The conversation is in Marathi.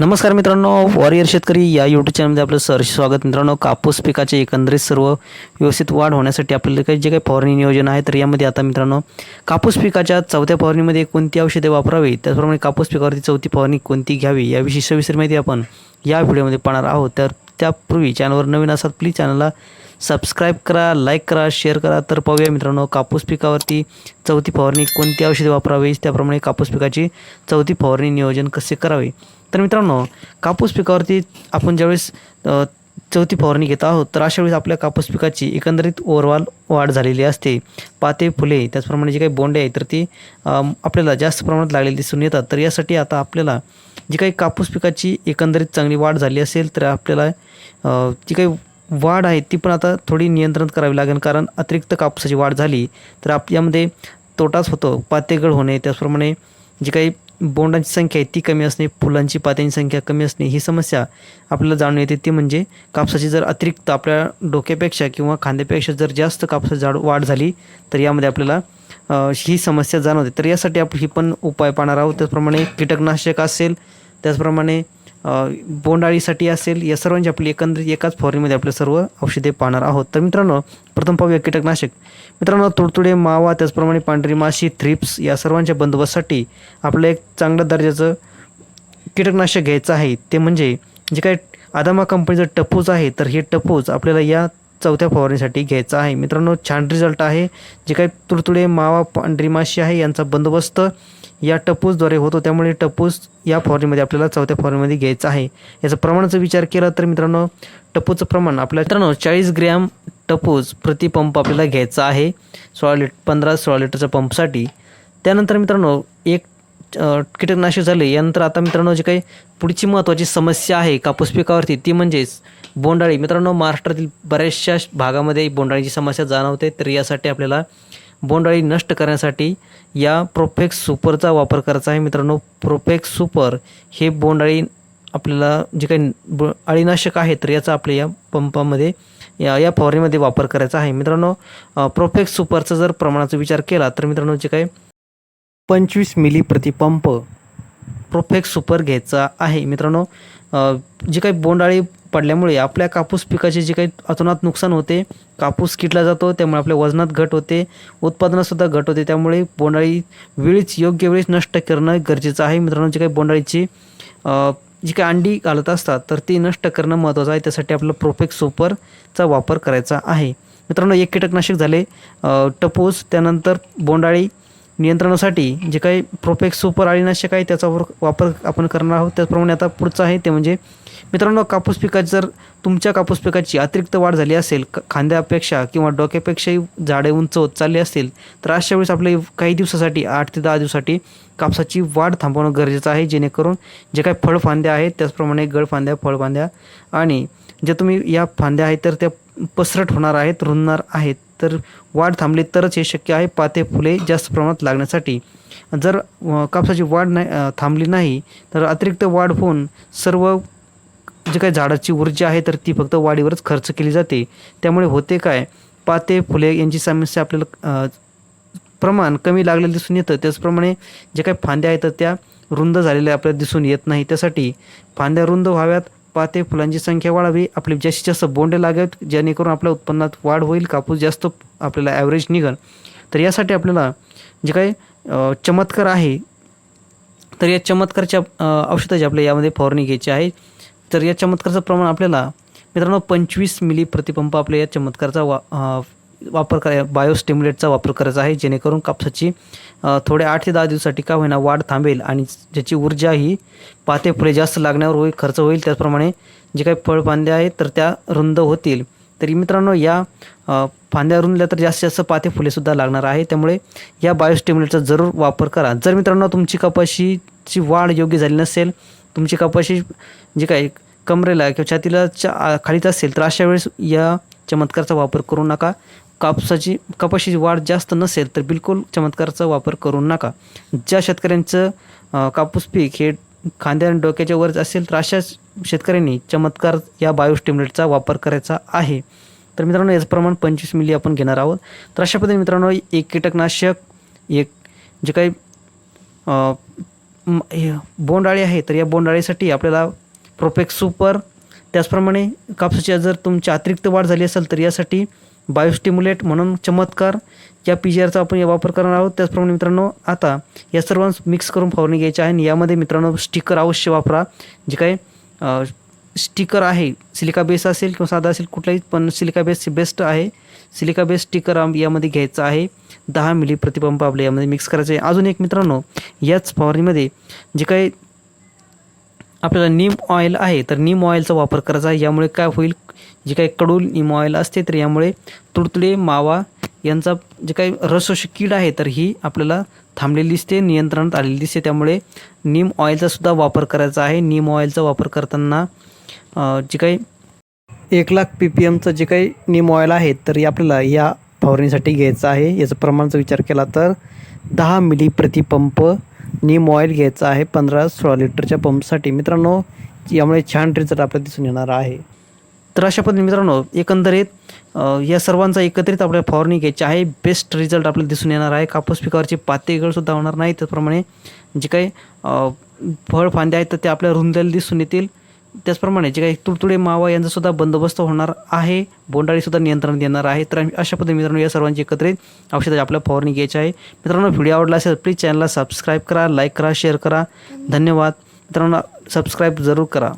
नमस्कार मित्रांनो वॉरियर शेतकरी या यूट्यूब चॅनलमध्ये आपलं सर स्वागत. मित्रांनो कापूस पिकाचे एकंदरीत सर्व व्यवस्थित वाढ होण्यासाठी आपल्याला काही जे काही फवारणी नियोजन आहे तर यामध्ये आता मित्रांनो कापूस पिकाच्या चौथ्या फवारणीमध्ये कोणती औषधे वापरावी? त्याचप्रमाणे कापूस पिकावरती चौथी फवारणी कोणती घ्यावी? याविषयी सविस्तर माहिती आपण या व्हिडिओमध्ये पाहणार आहोत. तर त्यापूर्वी चॅनलवर नवीन असतात प्लीज चॅनलला सबस्क्राईब करा लाईक करा शेअर करा. तर पाहूया मित्रांनो कापूस पिकावरती चौथी फवारणी कोणती औषधे वापरावी? त्याप्रमाणे कापूस पिकाची चौथी फवारणी नियोजन कसे करावे? तर मित्रांनो कापूस पिकावरती आपण ज्यावेळेस चौथी फवारणी घेत आहोत तर अशा वेळेस आपल्या कापूस पिकाची एकंदरीत ओव्हरऑल वाढ झालेली असते. पाते फुले त्याचप्रमाणे जे काही बोंडे आहेत तर ती आपल्याला जास्त प्रमाणात लागलेली दिसून येतात. तर यासाठी आता आपल्याला जी काही कापूस पिकाची एकंदरीत चांगली वाढ झाली असेल तर आपल्याला जी काही वाढ आहे ती पण आता थोडी नियंत्रण करावी लागेल. कारण अतिरिक्त कापसाची वाढ झाली तर आप यामध्ये तोटाच होतो पातेगळ होणे त्याचप्रमाणे जी काही बोंडांची संख्या आहे ती कमी असणे फुलांची पात्यांची संख्या कमी असणे ही समस्या आपल्याला जाणून येते. ती म्हणजे कापसाची जर अतिरिक्त आपल्या डोक्यापेक्षा किंवा खांद्यापेक्षा जर जास्त कापसाची झाड वाढ झाली तर यामध्ये आपल्याला ही समस्या जाणवते. तर यासाठी आपण ही पण उपाय पाहणार आहोत. त्याचप्रमाणे कीटकनाशक असेल त्याचप्रमाणे बोंडाळीसाठी असेल या सर्वांची आपली एकंदरीत एकाच फवारणीमध्ये आपले सर्व औषधे पाहणार आहोत. तर मित्रांनो प्रथम पाहूया कीटकनाशक. मित्रांनो तुडतुडे मावा त्याचप्रमाणे पांढरी माशी थ्रिप्स या सर्वांच्या बंदोबस्तासाठी आपलं एक चांगल्या दर्जाचं कीटकनाशक घ्यायचं आहे. ते म्हणजे जे काही आदामा कंपनीचं टपूज आहे तर हे टपूज आपल्याला या चौथ्या फवारणीसाठी घ्यायचं आहे. मित्रांनो छान रिझल्ट आहे. जे काही तुडतुडे मावा पांढरी माशी आहे यांचा बंदोबस्त या टपूसद्वारे होतो त्यामुळे टपूस या फवारणीमध्ये आपल्याला चौथ्या फवारणीमध्ये घ्यायचं आहे. याचा प्रमाणाचा विचार केला तर मित्रांनो टपूचं प्रमाण आपल्या मित्रांनो चाळीस ग्रॅम टपूस प्रति पंप आपल्याला घ्यायचा आहे. सोळा लिट पंधरा सोळा लिटरच्या पंपसाठी. त्यानंतर मित्रांनो एक कीटकनाशक झाले. यानंतर आता मित्रांनो जे काही पुढची महत्त्वाची समस्या आहे कापूस पिकावरती ती म्हणजेच बोंडाळी मित्रांनो महाराष्ट्रातील बऱ्याचशा भागामध्ये बोंडाळीची समस्या जाणवते तर यासाठी आपल्याला बोंडअळी नष्ट करण्यासाठी या प्रोफेक्स सुपरचा वापर करायचा आहे. मित्रांनो प्रोफेक्स सुपर हे बोंडअळी आपल्याला जे काही ब अळीनाशक आहे तर याचा आपल्या या पंपामध्ये या या फवारणीमध्ये वापर करायचा आहे. मित्रांनो प्रोफेक्स सुपरचा जर प्रमाणाचा विचार केला तर मित्रांनो जे काही पंचवीस मिली प्रतिपंप प्रोफेक्स सुपर घ्यायचा आहे. मित्रांनो जी जे काही बोंडाळी पडल्यामुळे आपल्या कापूस पिकाचे जे काही अतोनात नुकसान होते कापूस किटला जातो त्यामुळे आपल्या वजनात घट होते उत्पादनातसुद्धा घट होते त्यामुळे बोंडाळी वेळीच योग्य वेळीच नष्ट करणं गरजेचं आहे. मित्रांनो जे काही बोंडाळीची जी काही अंडी घालत असतात तर ती नष्ट करणं महत्त्वाचं आहे. त्यासाठी आपलं प्रोफेक्स सुपरचा वापर करायचा आहे. मित्रांनो एक कीटकनाशक झाले टपूस त्यानंतर बोंडाळी नियंत्रणासाठी जे काही प्रोफेक्स सुपर अळीनाशक आहे त्याचा वापर आपण करणार आहोत. त्याचप्रमाणे आता पुढचं आहे ते म्हणजे मित्रांनो कापूस पिकाची जर तुमच्या कापूस पिकाची अतिरिक्त वाढ झाली असेल खांद्यापेक्षा किंवा डोक्यापेक्षाही झाडे उंच होत चालली असतील तर अशा वेळेस आपले काही दिवसासाठी आठ ते दहा दिवसासाठी कापसाची वाढ थांबवणं गरजेचं आहे जेणेकरून जे काही फळफांद्या आहेत त्याचप्रमाणे गळफांद्या फळफांद्या आणि जे तुम्ही या फांद्या आहेत तर त्या पसरट होणार आहेत रुंदणार आहेत तर वाढ थांबली तरच हे शक्य आहे पाते फुले जास्त प्रमाणात लागण्यासाठी. जर कापसाची वाढ नाही थांबली नाही तर अतिरिक्त वाढ होऊन सर्व जे काही झाडाची ऊर्जा आहे तर ती फक्त वाढीवरच खर्च केली जाते. त्यामुळे होते काय पाते फुले यांची समस्या आपल्याला प्रमाण कमी लागलेलं दिसून येतं. त्याचप्रमाणे जे काही फांद्या आहेत तर त्या रुंद झालेल्या आपल्याला दिसून येत नाही. त्यासाठी फांद्या रुंद व्हाव्यात पाते फुलांची संख्या वाढावी. आपली जास्तीत जास्त बोंडे लागावेत जेणेकरून आपल्या उत्पन्नात वाढ होईल. कापूस जास्त आपल्याला ॲव्हरेज निघल. तर यासाठी आपल्याला जे काही चमत्कार आहे तर या चमत्कारच्या औषधाची आपल्या यामध्ये फवारणी घ्यायची आहे तर या चमत्काराचं प्रमाण आपल्याला मित्रांनो पंचवीस मिली प्रतिपंप आपल्या या चमत्कारचा वा वापर करा बायोस्टिम्युलेटचा वापर करायचा आहे जेणेकरून कापसाची थोडे आठ ते दहा दिवसासाठी का होईना वाढ थांबेल आणि ज्याची ऊर्जा ही पाते फुले जास्त लागण्यावर होईल खर्च होईल त्याचप्रमाणे जे काही फळफांद्या आहेत तर त्या रुंद होतील. तरी मित्रांनो या फांद्या रुंदल्या तर जास्तीत जास्त पाते फुलेसुद्धा लागणार आहे त्यामुळे या बायोस्टिम्युलेटचा जरूर वापर करा. जर मित्रांनो तुमची कपाशीची वाढ योग्य झाली नसेल तुमची कपाशी जी काही कमरेला किंवा छातीला चा आ- खालीच असेल तर अशा वेळेस या चमत्काराचा वापर करू नका. कापसाची कपाशीची वाढ जास्त नसेल तर बिलकुल चमत्कारचा वापर करू नका. ज्या शेतकऱ्यांचं कापूस पीक हे खांद्या आणि डोक्याच्या वरच असेल तर अशा शेतकऱ्यांनी चमत्कार या बायोस्टिम्युलेटचा वापर करायचा आहे. तर मित्रांनो याचं प्रमाण पंचवीस मिली आपण घेणार आहोत. तर अशा पद्धतीने मित्रांनो एक कीटकनाशक एक जे काही बोंडाळी आहे तर या बोंडाळीसाठी आपल्याला प्रोपेक्स सुपर त्याचप्रमाणे कापसाची जर तुमची अतिरिक्त वाढ झाली असेल तर यासाठी बायोस्टिम्युलेट म्हणून चमत्कार. या पी जी आरचा आपण वापर करणार आहोत. त्याचप्रमाणे मित्रांनो आता या सर्वांस मिक्स करून फवारणी घ्यायची आहे. आणि यामध्ये मित्रांनो स्टिकर अवश्य वापरा. जे काही स्टिकर आहे सिलिका बेस असेल किंवा साधा असेल कुठलाही पण सिलिका बेस बेस्ट आहे. सिलिका बेस स्टिकर आम- यामध्ये घ्यायचं आहे. दहा मिली प्रतिपंप आपल्या यामध्ये मिक्स करायचं आहे. अजून एक मित्रांनो याच फवारणीमध्ये जे काही आपल्याला नीम ऑइल आहे तर नीम ऑइलचा वापर करायचा. आहे यामुळे काय होईल? जे काही कडू नीम ऑइल असते तर यामुळे तुडतुडे मावा यांचा जे काही रसोशी कीड आहे तर ही आपल्याला थांबलेली दिसते नियंत्रणात आलेली दिसते. त्यामुळे नीम ऑइलचा सुद्धा वापर करायचा आहे. नीम ऑइलचा वापर करताना जे काही एक लाख पी पी एमचं जे काही नीम ऑइल आहे तर हे आपल्याला या फवारणीसाठी घ्यायचं आहे. याचं प्रमाणाचा विचार केला तर दहा मिली प्रतिपंप नीम ऑइल घ्यायचं आहे पंधरा सोळा लिटरच्या पंपसाठी मित्रांनो यामुळे छान रिझल्ट आपल्याला दिसून येणार आहे. तर अशा पद्धतीने मित्रांनो एकंदरीत या सर्वांचा एकत्रित आपल्याला फवारणी घ्यायची आहे. बेस्ट रिझल्ट आपल्याला दिसून येणार आहे. कापूस पिकावरची पातेगळसुद्धा होणार नाही. त्याचप्रमाणे जे काही फळ फांद्या आहेत तर ते आपल्या रुंदेल दिसून येतील. त्याचप्रमाणे जे काही तुडतुडे मावा यांचा सुद्धा बंदोबस्त होणार आहे. बोंडाळीसुद्धा नियंत्रण येणार आहे. तर आम्ही अशा पद्धतीने मित्रांनो या सर्वांची एकत्रित औषधाची आपल्याला फवारणी घ्यायची आहे. मित्रांनो व्हिडिओ आवडला असेल प्लीज चॅनलला सबस्क्राईब करा लाईक करा शेअर करा. धन्यवाद. मित्रांनो सबस्क्राईब जरूर करा.